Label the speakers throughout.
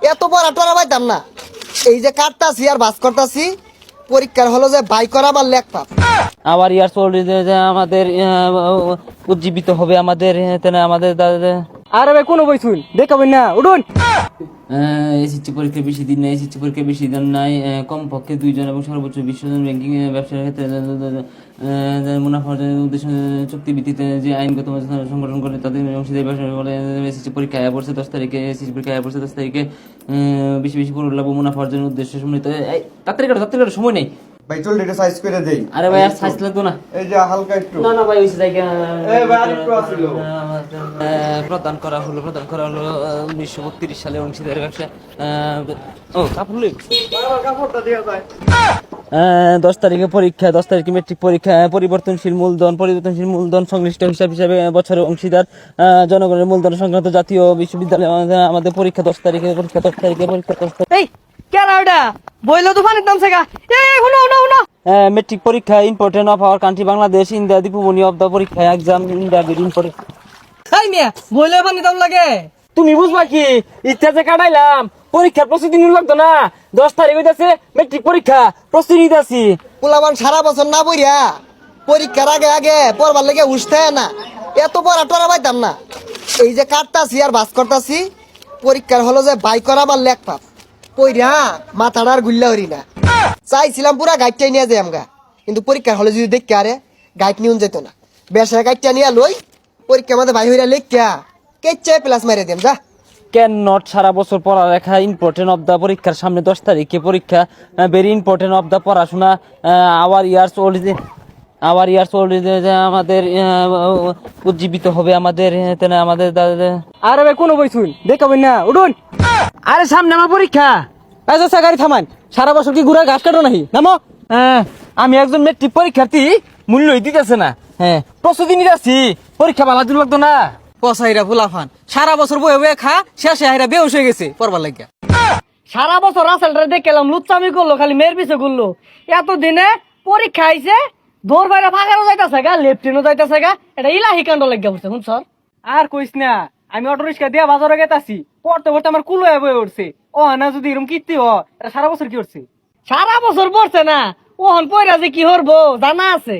Speaker 1: এত বড় টোরা পাইতাম না। এই যে কাটতাছি আর বাস করতাছি পরীক্ষার হলো যে বাই করা বা লেখ পাপ
Speaker 2: আবার ইয়ার চলছে যে আমাদের আহ, উজ্জীবিত হবে আমাদের আহ, তেনে আমাদের দাদা
Speaker 3: আরে ভাই কোনো বই শুন দেখাবেন না উঠুন।
Speaker 2: এসএসসি পরীক্ষা বেশি দিন নাই, এসএসসি পরীক্ষা বেশি দিন নাই কমপক্ষে দুইজন এবং সর্বোচ্চ বিশ্বজন জন ব্যাংকিং ব্যবসার ক্ষেত্রে মুনাফা অর্জনের উদ্দেশ্যে চুক্তি ভিত্তিতে যে আইনগত সংগঠন করে তাদের অংশীদারি ব্যবসা বলে এসএসসি পরীক্ষা আয় পড়ছে দশ তারিখে, এসএসসি পরীক্ষা আয় পড়ছে দশ তারিখে বেশি বেশি করে লাভ মুনাফা অর্জনের উদ্দেশ্যে সম্মিলিত তাড়াতাড়ি কাটো, তাড়াতাড়ি সময় নেই।
Speaker 4: ভাই চল এটা সাইজ করে দেই।
Speaker 2: আরে ভাই আর সাইজ লাগতো না।
Speaker 4: এই যে হালকা একটু।
Speaker 2: না না ভাই ওই জায়গা
Speaker 4: এ ভাই, আরেকটু আছিল।
Speaker 2: প্রদান করা হলো প্রদান করা হলো উনিশশো বত্রিশ সালে অংশীদার ব্যবসা। আহ, ও কাপড় লই।
Speaker 4: কাপড়টা যায়।
Speaker 2: দশ তারিখে পরীক্ষা দশ তারিখে মেট্রিক পরীক্ষা পরিবর্তনশীল মূলধন পরিবর্তনশীল মূলধন সংশ্লিষ্ট হিসাব হিসাবে বছরের অংশীদার আহ, জনগণের মূলধন সংক্রান্ত জাতীয় বিশ্ববিদ্যালয় আমাদের- পরীক্ষা দশ তারিখে পরীক্ষা দশ তারিখে পরীক্ষা দশ তারিখে।
Speaker 3: কেরা ওটা বইলো তো পানির দাম সেগা এই শুনো শুনো শুনো
Speaker 2: মেট্রিক পরীক্ষা important of our country Bangladesh India Dipmoni of the পরীক্ষা এক্সাম ইন্ডিয়া ভেরি ইম্পর্টেন্ট
Speaker 3: এই মিয়া বইলো পানির দাম লাগে।
Speaker 2: তুমি বুঝবা কি? ইচ্ছা যে কাটাইলাম। পরীক্ষার প্রস্তুতি নিউ লাগতো না। দশ তারিখ হইতাছে মেট্রিক পরীক্ষা। প্রস্তুতি নিতেছি।
Speaker 1: পোলাবান সারা বছর না বইরা পরীক্ষার আগে আগে পড়বার লেগে উঠতে না। এত পড়া টরা পাইতাম না। এই যে কাটতাছি আর বাস করতাছি পরীক্ষার হলো যে বাই করা বা লেখ পাপ। পইরা মাথাটা আর গুল্লা হরি না। চাইছিলাম পুরা গাইডটাই নিয়ে যাই আমগা। কিন্তু পরীক্ষার হলে যদি দেখে আরে গাইড নিউন যেত না। বেসা গাইডটা নিয়ে লই পরীক্ষা মধ্যে ভাই হইরা লেখা কেচ্ছে প্লাস মারিয়ে দিম যা।
Speaker 2: ক্যান নট সারা বছর পড়ালেখা ইম্পর্টেন্ট অফ দ্য পরীক্ষার সামনে দশ তারিখে পরীক্ষা ভেরি ইম্পর্টেন্ট অফ দ্য পড়াশোনা our years old our years old আমাদের উজ্জীবিত হবে আমাদের তেনে আমাদের দাদা
Speaker 3: আরে ভাই কোনো বই শুন দেখাবেন না উঠুন।
Speaker 2: আরে সামনে আমার পরীক্ষা।
Speaker 3: আচ্ছা গাড়ি থামান সারা বছর কি ঘুরা ঘাস কাটো নাহি? নামো।
Speaker 2: হ্যাঁ, আমি একজন মেট্রিক পরীক্ষার্থী মূল্যই দিতেছে না। হ্যাঁ। প্রস্তুতি নিতেছি পরীক্ষা ভালো দিন লাগতো না।
Speaker 3: কসাইরা ফুলাফান সারা বছর বয়ে বয়ে খা শেষে হাইরা বেউস হয়ে গেছে পড়বার লাগিয়া। সারা বছর রাসেলটা দেখলাম লুচ্চামি করল খালি মেয়ের পিছে করল এত দিনে পরীক্ষা আইছে দৌড় বাইরে ফাঁকারও যাইতাছে গা লেফটিনও যাইতাছে গা এটা ইলাহি কাণ্ড লাগিয়া পড়ছে শুন স্যার আর কইস না আমি অটো রিক্সা দিয়ে বাজারে গেতাছি পড়তে পড়তে আমার কুলো বয়ে উঠছে ও না যদি এরকম কীর্তি হ এটা সারা বছর কি করছে সারা বছর পড়ছে না ওহন পয়রা যে কি হরবো জানা আছে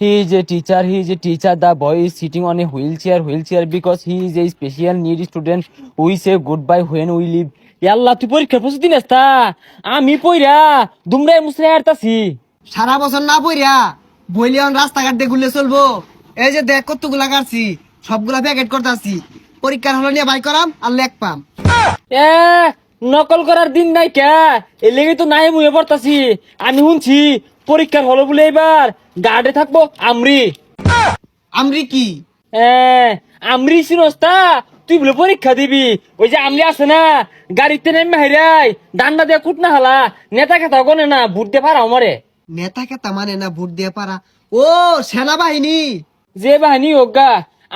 Speaker 2: He is a teacher. He is a teacher. The boy is sitting on a wheelchair. Wheelchair because he is a special need student. We say goodbye when we leave. ইয়াল্লা তুই পরীক্ষার প্রস্তুতি নেস তা আমি পইরা দুমরাই মুসরাই আরতাছি
Speaker 1: সারা বছর না বইরা বইলে এখন রাস্তাঘাট দিয়ে ঘুরলে চলবো এই যে দেখ কতগুলা কাটছি সবগুলা প্যাকেট করতেছি পরীক্ষার হলো নিয়ে বাই করাম আর লেখ পাম।
Speaker 2: এ নকল করার দিন নাই কে? এই লেগে তো নাই মুয়ে পড়তাছি। আমি শুনছি পরীক্ষার হলো বলে এবার গার্ডে থাকব আমরি।
Speaker 1: আমরি কি?
Speaker 2: এ আমরি সিনস্তা তুই বলে পরীক্ষা দিবি। ওই যে আমরি আছে না গাড়িতে নেমে হাইরাই ডান্ডা দিয়ে কুট না হালা নেতা খেতা গনে না বুট দিয়ে পারা আমারে
Speaker 1: নেতা কেতা মানে না ভোট দিয়ে পারা ও সেনাবাহিনী।
Speaker 2: যে বাহিনী হোক গা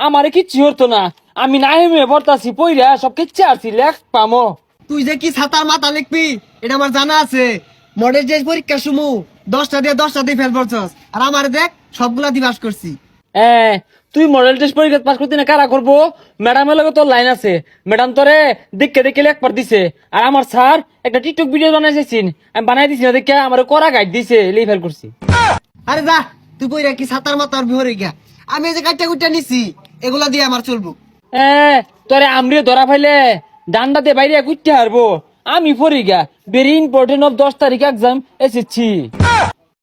Speaker 2: আমারে কিচ্ছু হতো না। আমি নাই মেয়ে পড়তাছি পইরা সব কিচ্ছু আসছি লেখ পামো।
Speaker 1: তুই যে কি ছাতার মাথা লিখবি এটা আমার জানা আছে। মডেল যে পরীক্ষা সুমু দশটা দিয়ে দশটা দিয়ে ফেল পড়ছস আর আমার দেখ সবগুলা দিবাস করছি।
Speaker 2: এ তুই মডেল টেস্ট পরীক্ষা পাস করতে না কারা করব? ম্যাডামের লগে তোর লাইন আছে। ম্যাডাম তোরে দেখে দেখে লেখবার দিছে। আর আমার স্যার একটা টিকটক ভিডিও বানাইছেন। আমি বানাই দিছি না দেখে আমার করা গাইড দিছে লেই ফেল করছি।
Speaker 1: আরে যা তুই বইরা কি ছাতার মাথার বিহরে গিয়া। আমি এই যে কাটটা কুটটা নিছি এগুলা দিয়ে আমার চলবো।
Speaker 2: এ, তোরে আমরিও ধরা ফাইলে ডান্ডা দিয়ে বাইরে ঘুরতে হারবো। আমি ফরিগা ভেরি ইম্পর্টেন্ট অফ দশ তারিখ এক্সাম এসেছি।